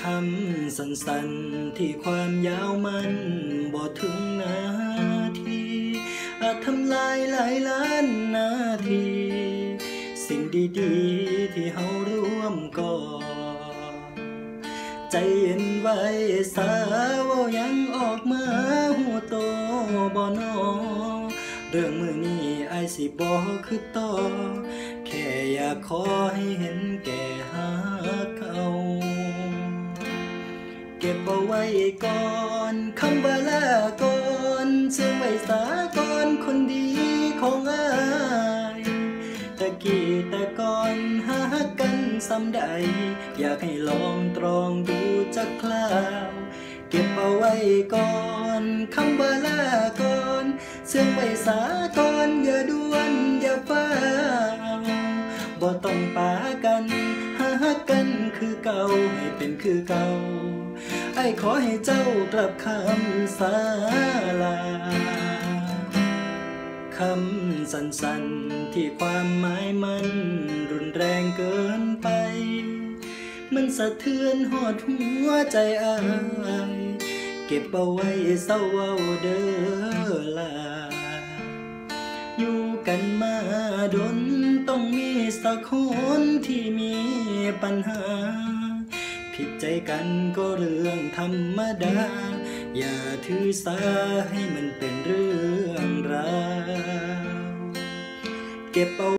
คำสั้นๆที่ความยาวมันบ่ถึงนาทีอาจทำลายหลายล้านนาที สิ่งดีๆที่เฮาร่วมก่อ ใจเย็นไว้สาวยังออกมาหูโตบ่นอเรื่องมือนี้ไอสิบ่คือต่อ แค่อยากขอให้เห็นแก่หัก ไว้ก่อนคำว่าลาก่อนเชื่อไว้สาก่อนคนดีของอายตะกี้ต่ก่อนหากันซ้ำใด อยากให้ลองตรองดูจักคราว เก็บเอาไว้ก่อนคำว่าลาก่อนเชื่อไว้สาก่อนอย่าด่วนอย่าฟ้าบ่ต้องปากันหากันคือเก่าให้เป็นคือเก่า ไอ้ขอให้เจ้ากลับคำสาลาคำสั้นๆที่ความหมายมันรุนแรงเกินไป มันสะเทือนหอดหัวใจอายเก็บเอาไว้เศร้าเอาเด้อลา อยู่กันมาดนต้องมีสักคนที่มีปัญหา ผิดใจกันก็เรื่องธรรมดา อย่าถือสาให้มันเป็นเรื่องราวเก็บเอา